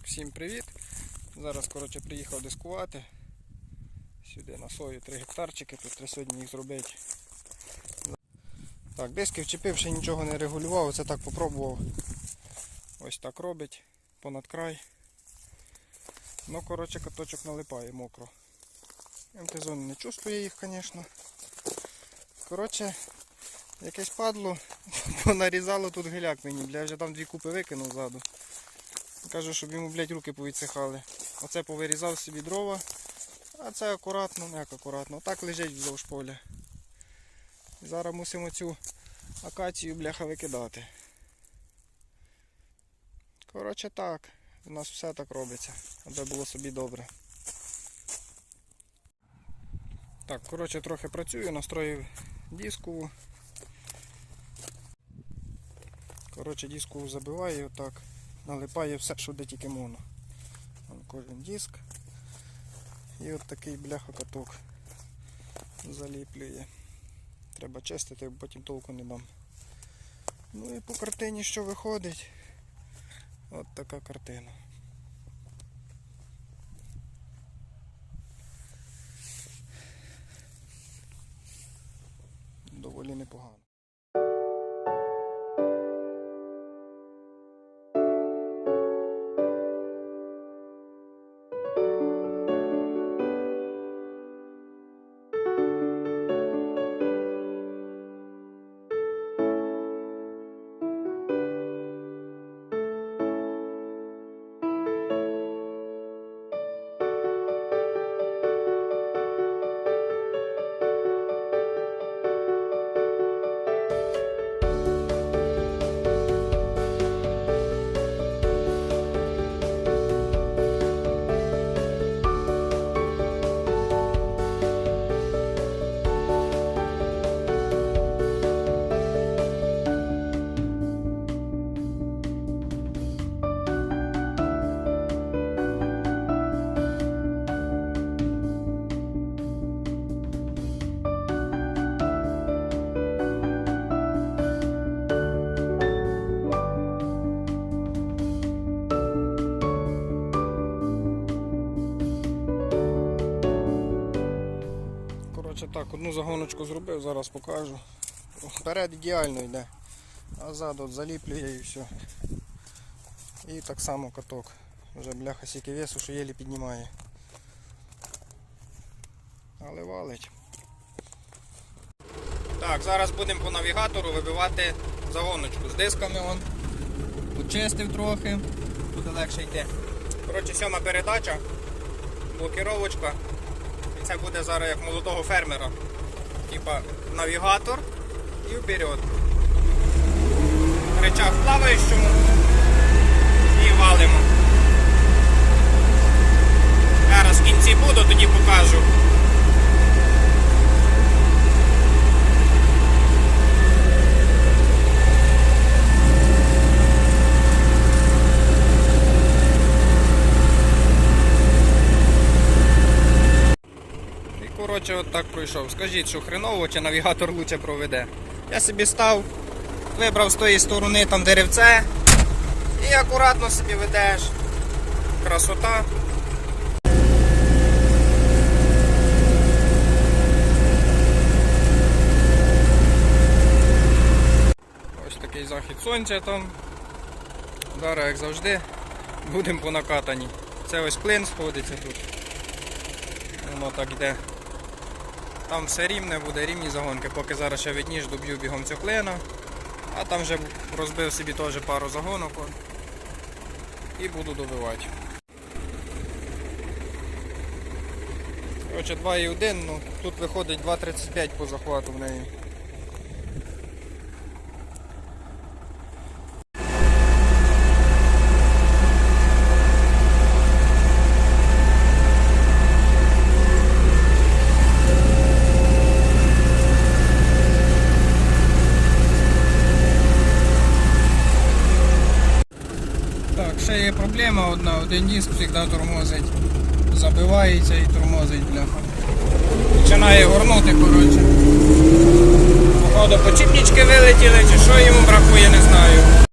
Так, всім привіт. Зараз коротше, приїхав дискувати. Сюди на сою 3 гектарчики, тут треба сьогодні їх зробити. Так, диски вчепив, ще нічого не регулював, оце так попробував. Ось так робить, понад край. Ну, коротше, каточок налипає мокро. МТ-зони не чувствує їх, звісно. Коротше, якесь падло, понарізало тут гиляк мені, я вже там дві купи викинув ззаду. Кажу, щоб йому, блядь, руки повідсихали. Оце повирізав собі дрова, а це акуратно, як акуратно, так лежить вздовж поля. Зараз мусимо цю акацію, бляха, викидати. Коротше так, у нас все так робиться, аби було собі добре. Так, коротше, трохи працюю, настроїв дискову. Коротше, дискову забиваю отак налипає все, що де тільки можна. Вон Кожен диск. І от такий бляха-каток заліплює. Треба чистити, потім толку не дам. Ну і по картині що виходить? От така картина. Доволі непогано. Так, одну загоночку зробив, зараз покажу. Вперед ідеально йде, а ззаду заліплює і все. І так само каток. Вже бляха сіки весу, що єлі піднімає. Але валить. Так, зараз будемо по навігатору вибивати загоночку з дисками. Вон. Почистив трохи, буде легше йти. Коротше, сьома передача, блокіровочка. Це буде зараз як молодого фермера. Типа навігатор і вперед. Речах плаваючому і валимо. Зараз в кінці буду, тоді покажу. І коротше от так пройшов. Скажіть, що хреново чи навігатор лучше проведе. Я собі став, вибрав з тої сторони там деревце і акуратно собі ведеш. Красота. Ось такий захід сонця там. Зараз, як завжди, будемо по накатані. Це ось клин сходиться тут. Воно так йде. Там все рівне, буде рівні загонки, поки зараз ще відніж доб'ю бігом цю клину. А там вже розбив собі теж пару загонок. І буду добивати. Коротше, 2,1, ну тут виходить 2,35 по захвату в неї. Ще є проблема одна, один диск завжди тормозить. Забивається і тормозить, бляха. Починає горнути, коротше. Походу, почіпнічки вилетіли, чи що йому бракує, не знаю.